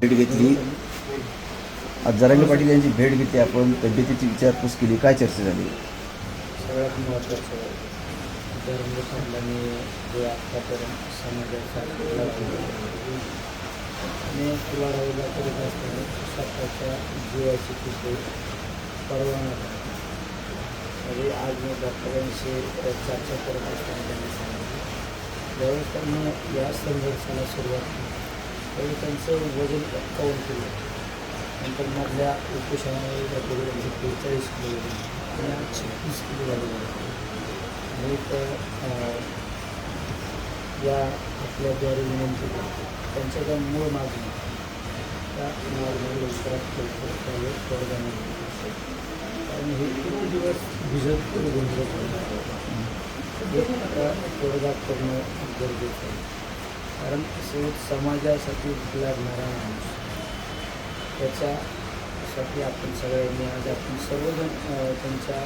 भेट घेतली. आज जरांगे पाटील यांची भेट घेतली आपण. तब्येतीची विचारपूस केली. काय चर्चा झाली? सगळ्यात महत्त्वाचं धर्म पाटलांनी जे आत्तापर्यंत समाजासाठी लढा लढाईला करत असताना स्वतःच्या जीवाची कुठे परवाना तरी आज मी डॉक्टरांशी चर्चा करत असताना त्यांनी सांगितलं. ज्यावेळेस त्यांनी या संघर्षाला सुरुवात केली. त्यावेळी त्यांचं वजन एक्कावन्न किलो? नंतर मधल्या उपोषणामुळे त्याकडे त्यांचे बेचाळीस किलो गेले आणि छत्तीस किलो झालेले आणि एक या आपल्याद्वारे विनंती करतो त्यांच्या ज्या मूळ मागणी त्या मागणी लवकरात लवकर त्यावेळेस तोडगा कारण हे किती दिवस भिजत गुंजत एक तोडगा करणं गरजेचं आहे. कारण शेवट समाजासाठी लढणारा माणूस. त्याच्यासाठी आपण सगळ्यांनी आज आपण सर्वजण त्यांच्या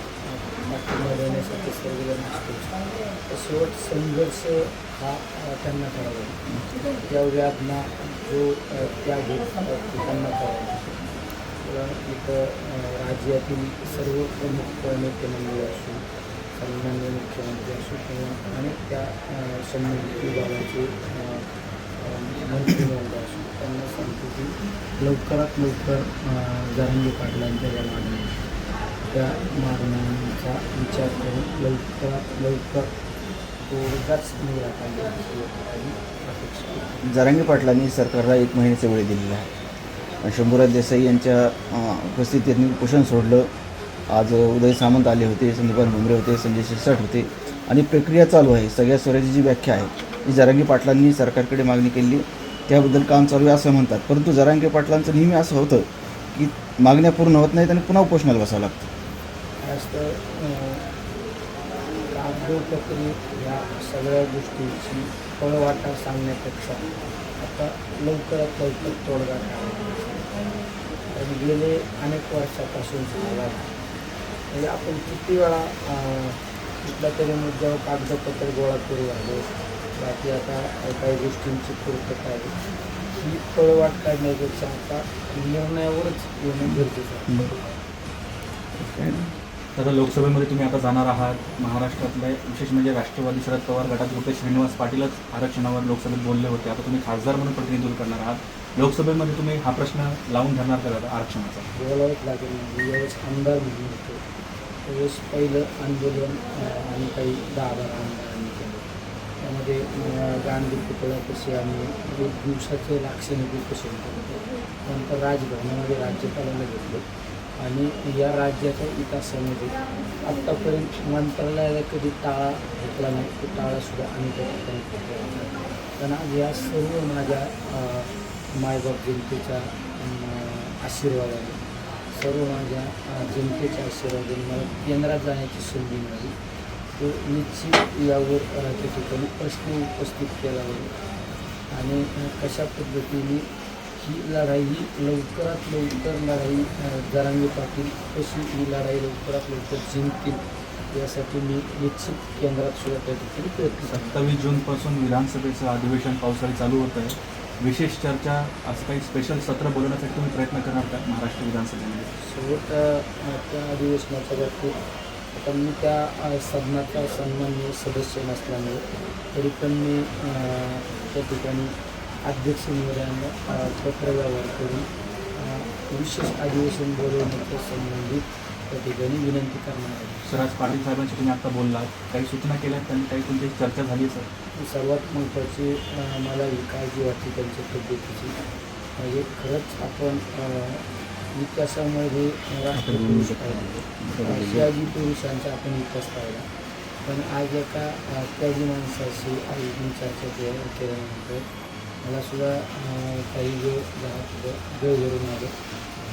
पाठिंबा देण्यासाठी सर्वजण असतो. तर शेवट संघर्ष हा त्यांना करावा त्या व्याधना जो त्या त्यांना करावा इथं राज्यातील सर्व प्रमुख नेते मंडळ असो माननीय मुख्यमंत्री असो किंवा अनेक त्या संबंधित विभागाचे मंत्रिमंडळ असो त्यांना सांगतो की लवकरात लवकर जरंगी पाटलांच्या ज्या मागण्या त्या मागण्यांचा विचार करून लवकरात लवकर तोडगाच निराकरण पाटलांनी सरकारला एक महिन्याचा वेळ दिलेला आहे. शंभूराज देसाई यांच्या अं, उपस्थितीत उपोषण सोडलं. आज उदय सामंत आले होते संदीपान भुमरे होते संजय शिरसाट होते. आणि प्रक्रिया चालू आहे. सगळ्या स्वराज्याची जी व्याख्या आहे ती जरांगी पाटलांनी सरकारकडे मागणी केली. त्याबद्दल काम चालू आहे असं म्हणतात. परंतु जरांगे पाटलांचं नेहमी असं होतं की मागण्या पूर्ण होत नाहीत आणि पुन्हा उपोषणाला बसावं लागतं. जास्त कागदोपत्री सगळ्या गोष्टींची पळवाटा सांगण्यापेक्षा आता लवकरात लवकर तोडगा काढावा गेले अनेक वर्षापासून झाला म्हणजे आपण किती वेळा कुठल्या तरी मुद्द्यावर कागदपत्र गोळा करू लागलो बाकी आता काही गोष्टींची पूर्तता आहे ही पळवाट काढण्यापेक्षा आता निर्णयावरच येणं गरजेचं आहे. आता लोकसभेमध्ये तुम्ही आता जाणार आहात. महाराष्ट्रातले विशेष म्हणजे राष्ट्रवादी शरद पवार गटात होते श्रीनिवास पाटीलच आरक्षणावर लोकसभेत बोलले होते. आता तुम्ही खासदार म्हणून प्रतिनिधित्व करणार आहात. लोकसभेमध्ये तुम्ही हा प्रश्न लावून धरणार का आरक्षणाचा? बोलावंच लागेल म्हणजे यावेळेस आमदार म्हणून होतो. त्यावेळेस पहिलं आंदोलन आणि काही दहा बारा आमदारांनी केलं. त्यामध्ये गांधी पुतळा कसे आम्ही एक दिवसाचे लाक्षणिक उपोषण केलं त्यानंतर राजभवनामध्ये राज्यपालाला घेतलं. आणि या राज्याच्या विकासामध्ये आत्तापर्यंत मंत्रालयाला कधी टाळा घेतला नाही तो टाळासुद्धा आम्ही त्या ठिकाणी घेतला त्यांना आज या सर्व माझ्या मायबाप जनतेच्या आशीर्वादाने. सर्व माझ्या जिंकेच्या जनतेच्या आशीर्वादाने मला केंद्रात जाण्याची संधी मिळाली. तो निश्चित यावर अं, त्या ठिकाणी प्रश्न उपस्थित केला होता. आणि कशा पद्धतीने ही लढाई ही लवकरात लवकर लढाई जरांगी पाटील कशी ही लढाई लवकरात लवकर जिंकतील यासाठी मी निश्चित केंद्रात सुद्धा त्या ठिकाणी प्रयत्न सत्तावीस जूनपासून विधानसभेचं अधिवेशन पावसाळी चालू होत आहे. विशेष चर्चा असं काही स्पेशल सत्र बोलवण्यासाठी तुम्ही प्रयत्न करणार का महाराष्ट्र विधानसभेमध्ये? शेवट त्या अधिवेशनाच्या बाबतीत आता मी त्या सदनाचा सन्मान्य सदस्य नसल्यामुळे तरी पण मी त्या ठिकाणी अध्यक्ष महोदयांना पत्र व्यवहार करून विशेष अधिवेशन बोलवण्याच्या संबंधित त्या ठिकाणी विनंती करणार आहे. सर आज पाटील साहेबांशी तुम्ही आता बोललात. काही सूचना केल्यात त्यांनी काही तुमची चर्चा झाली आहे सर? सर्वात महत्त्वाची अ, मला ही काळजी वाटते त्यांच्या तब्येतीची म्हणजे खरंच आपण अ, विकासामध्ये राष्ट्रपुरुष पाहिजे. शिवाजी पुरुषांचा आपण विकास पाहिला. पण आज एका अ, त्यागी माणसाशी आई मी चर्चा के- केल्यानंतर मला सुद्धा अ, काही वेळ धरून आलं.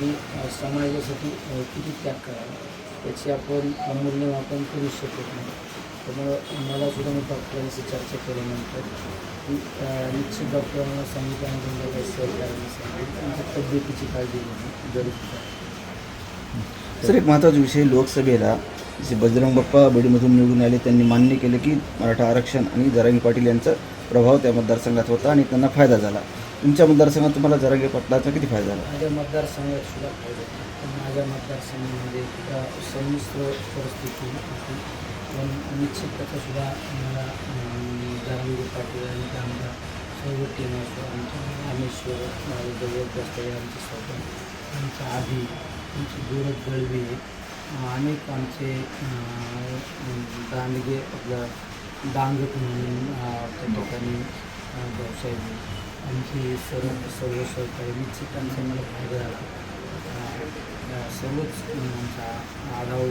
की समाजासाठी किती त्याग करावा याची आपण मूल्यमापन करू शकत नाही. त्यामुळं मला सुद्धा मी डॉक्टरांशी चर्चा केल्यानंतर की निश्चित डॉक्टरांना सांगितलं आणि काही सहकार्याने सांगितलं. त्यांच्या तब्येतीची काळजी घेणं गरजेचं आहे. सर एक महत्त्वाचा विषय लोकसभेला जे बजरंग बाप्पा बडीमधून निवडून आले. त्यांनी मान्य केलं की मराठा आरक्षण आणि जरांगी पाटील यांचा प्रभाव त्या मतदारसंघात होता आणि त्यांना फायदा झाला. तुमच्या मतदारसंघात तुम्हाला जरांगे पाटलाचा किती फायदा झाला? माझ्या मतदारसंघात सुद्धा फायदा पण माझ्या मतदारसंघामध्ये संमिश्र परिस्थिती होती. पण निश्चितच सुद्धा मला जारांगी पाटील आणि आमदार सर्व टीम असतो आमच्या रामेश्वर माझं जवळ आहे आमचे स्वतः आमच्या आधी आमचे गोरख गळवी अनेक आमचे दांडगे आपलं डांगट म्हणून त्या ठिकाणी व्यवसाय आणखी सर्व सर्व सहकारी निश्चित आमचा मला फायदा झाला सर्वच आमचा आढाव